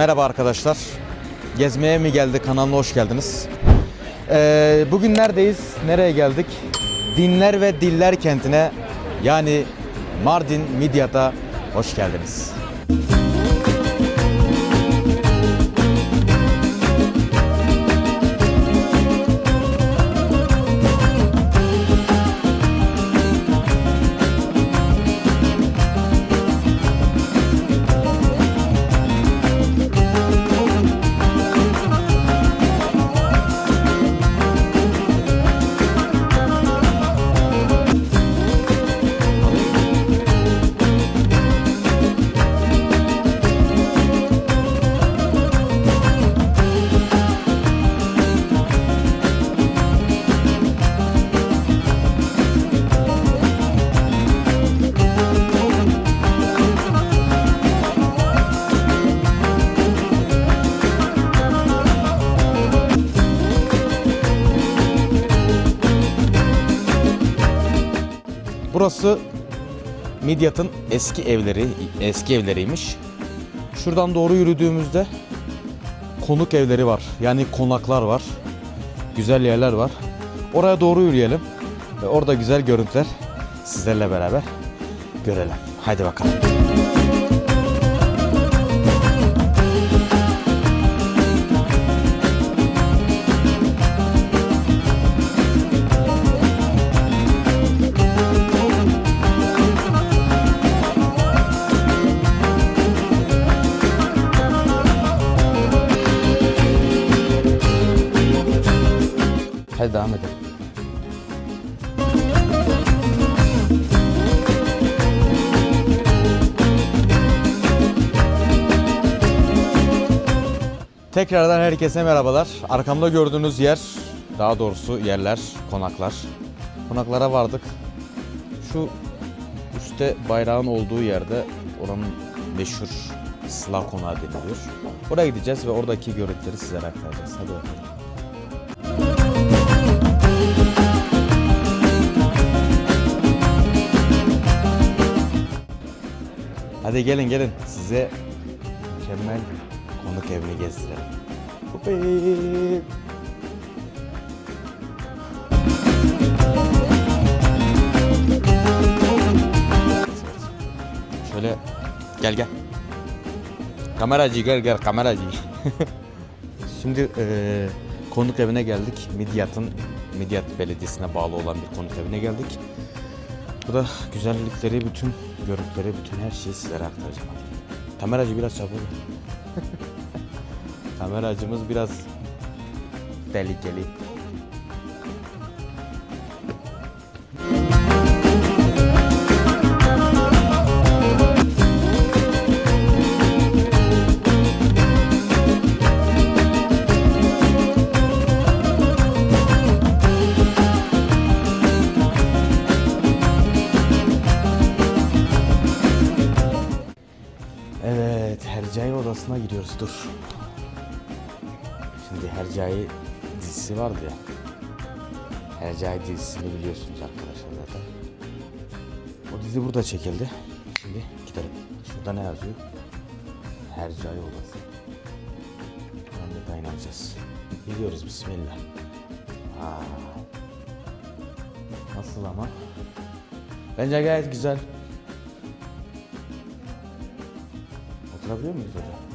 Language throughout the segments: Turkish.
merhaba arkadaşlar. Gezmeye mi geldi kanalına hoş geldiniz. Ee, bugün neredeyiz? Nereye geldik? Dinler ve Diller kentine yani Mardin Midyat'a hoş geldiniz. Burası Midyat'ın eski evleri, eski evleriymiş. Şuradan doğru yürüdüğümüzde konuk evleri var. Yani konaklar var. Güzel yerler var. Oraya doğru yürüyelim ve orada güzel görüntüler sizlerle beraber görelim. Haydi bakalım. Tekrardan herkese merhabalar. Arkamda gördüğünüz yer, daha doğrusu yerler, konaklar. Konaklara vardık. Şu üstte bayrağın olduğu yerde oranın meşhur Sıla Konağı deniliyor. Oraya gideceğiz ve oradaki görüntüleri sizlere aktaracağız. Hadi bakalım. Hadi gelin gelin size mükemmel konuk evini gezdirelim. Hoppi. Şöyle gel gel. Kameracı gel gel kameracı. Şimdi eee, konuk evine geldik. Midyat'ın Midyat Belediyesi'ne bağlı olan bir konuk evine geldik. Bu da güzellikleri, bütün görüntüleri, bütün her şeyi sizlere aktaracağım. Kameracı biraz çabuk. Kameracımız biraz tehlikeli. Evet, Hercai odasına giriyoruz. Dur. Hercai dizisi vardı ya. Hercai dizisini biliyorsunuz arkadaşlar zaten. O dizi burada çekildi. Şimdi gidelim. Şurada ne yazıyor? Hercai odası. Buranın detayını alacağız. Gidiyoruz bismillah. Aa. Nasıl ama? Bence gayet güzel. Oturabiliyor muyuz hocam?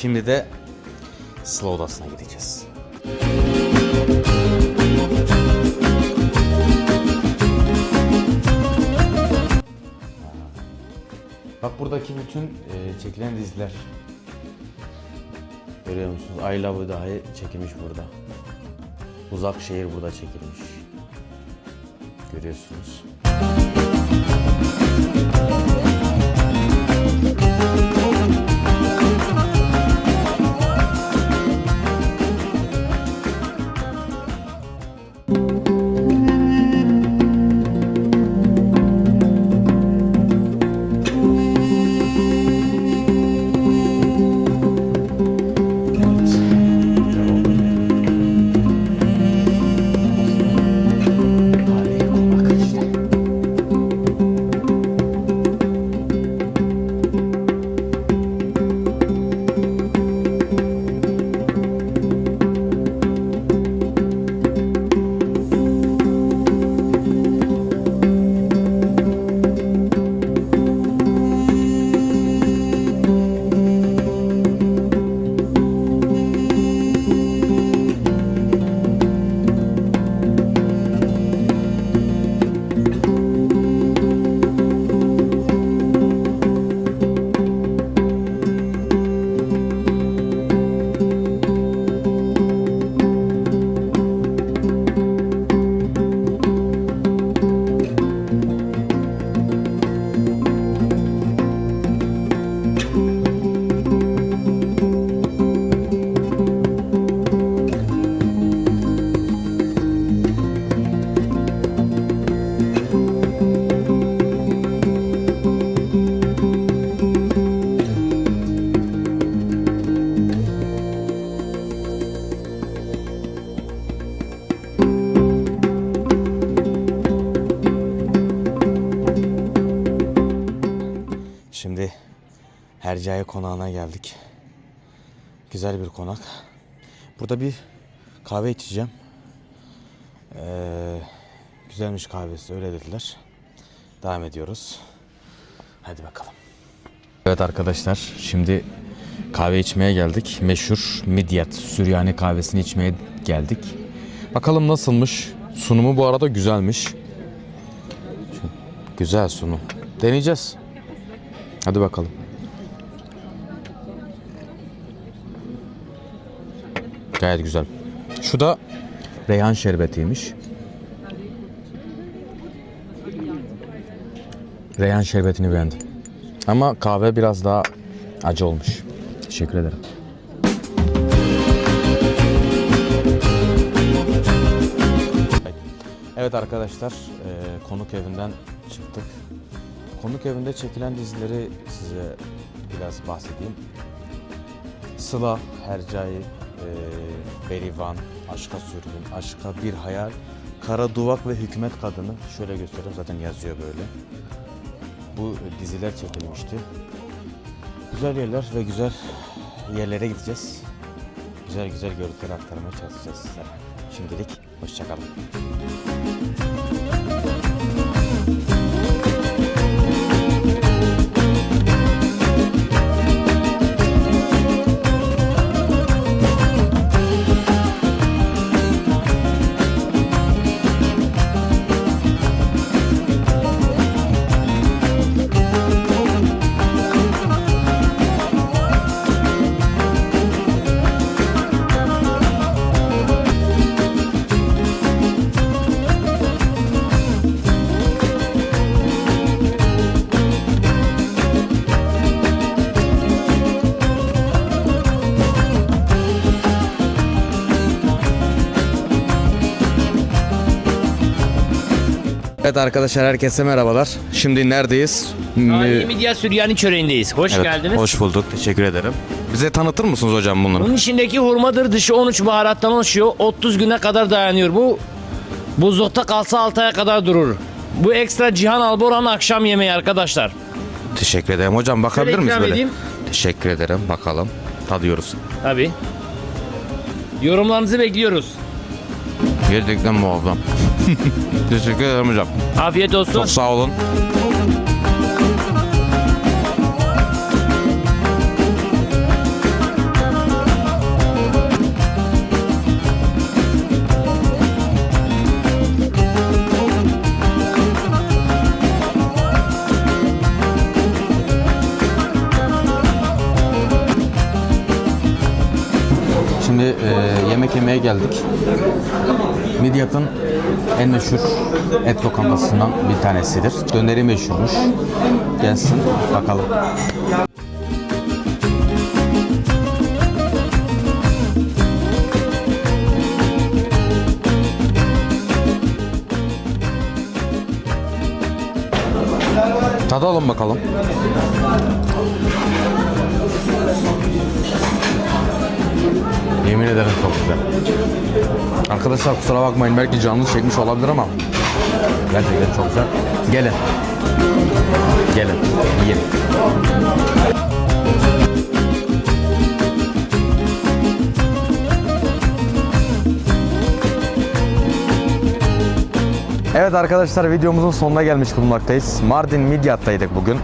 Şimdi de Sıla odasına gideceğiz. Bak buradaki bütün e, çekilen diziler. Görüyor musunuz? I Love You dahi çekilmiş burada. Uzak şehir burada çekilmiş. Görüyorsunuz. Hercai konağına geldik. Güzel bir konak. Burada bir kahve içeceğim. Ee, güzelmiş kahvesi öyle dediler. Devam ediyoruz. Hadi bakalım. Evet arkadaşlar şimdi kahve içmeye geldik. Meşhur Midyat Süryani kahvesini içmeye geldik. Bakalım nasılmış. Sunumu bu arada güzelmiş. Güzel sunum. Deneyeceğiz. Hadi bakalım. Gayet güzel. Şu da reyhan şerbetiymiş. Reyhan şerbetini beğendim. Ama kahve biraz daha acı olmuş. Teşekkür ederim. Evet arkadaşlar, e, konuk evinden çıktık. Konuk evinde çekilen dizileri size biraz bahsedeyim. Sıla, Hercai, e, Berivan, Aşka Sürgün, Aşka Bir Hayal, Kara Duvak ve Hükümet Kadını. Şöyle göstereyim zaten yazıyor böyle. Bu diziler çekilmişti. Güzel yerler ve güzel yerlere gideceğiz. Güzel güzel görüntüler aktarmaya çalışacağız sizlere. Şimdilik hoşçakalın. Arkadaşlar herkese merhabalar. Şimdi neredeyiz? Tarihi Midye Süryani çöreğindeyiz. Hoş Evet, geldiniz. Hoş bulduk. Teşekkür ederim. Bize tanıtır mısınız hocam bunları? Bunun içindeki hurmadır dışı 13 baharattan oluşuyor. 30 güne kadar dayanıyor. Bu buzlukta kalsa 6 aya kadar durur. Bu ekstra Cihan Alboran'ın akşam yemeği arkadaşlar. Teşekkür ederim. Hocam bakabilir Şöyle miyiz ikram böyle? edeyim. Teşekkür ederim. Bakalım. Tadıyoruz. Tabii. Yorumlarınızı bekliyoruz. Gerçekten muazzam. Teşekkür ederim hocam. Afiyet olsun. Çok sağ olun. Şimdi e, yemek yemeye geldik. Midyat'ın en meşhur et lokantasından bir tanesidir. Döneri meşhurmuş. Gelsin bakalım. Tadalım bakalım. Yemin ederim çok güzel. Arkadaşlar kusura bakmayın belki canlı çekmiş olabilir ama gerçekten çok güzel. Gelin. Gelin. Yiyin. Evet arkadaşlar videomuzun sonuna gelmiş bulunmaktayız. Mardin Midyat'taydık bugün.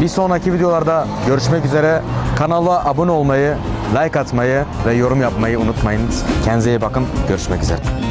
Bir sonraki videolarda görüşmek üzere. Kanala abone olmayı, like atmayı ve yorum yapmayı unutmayınız. Kendinize iyi bakın. Görüşmek üzere.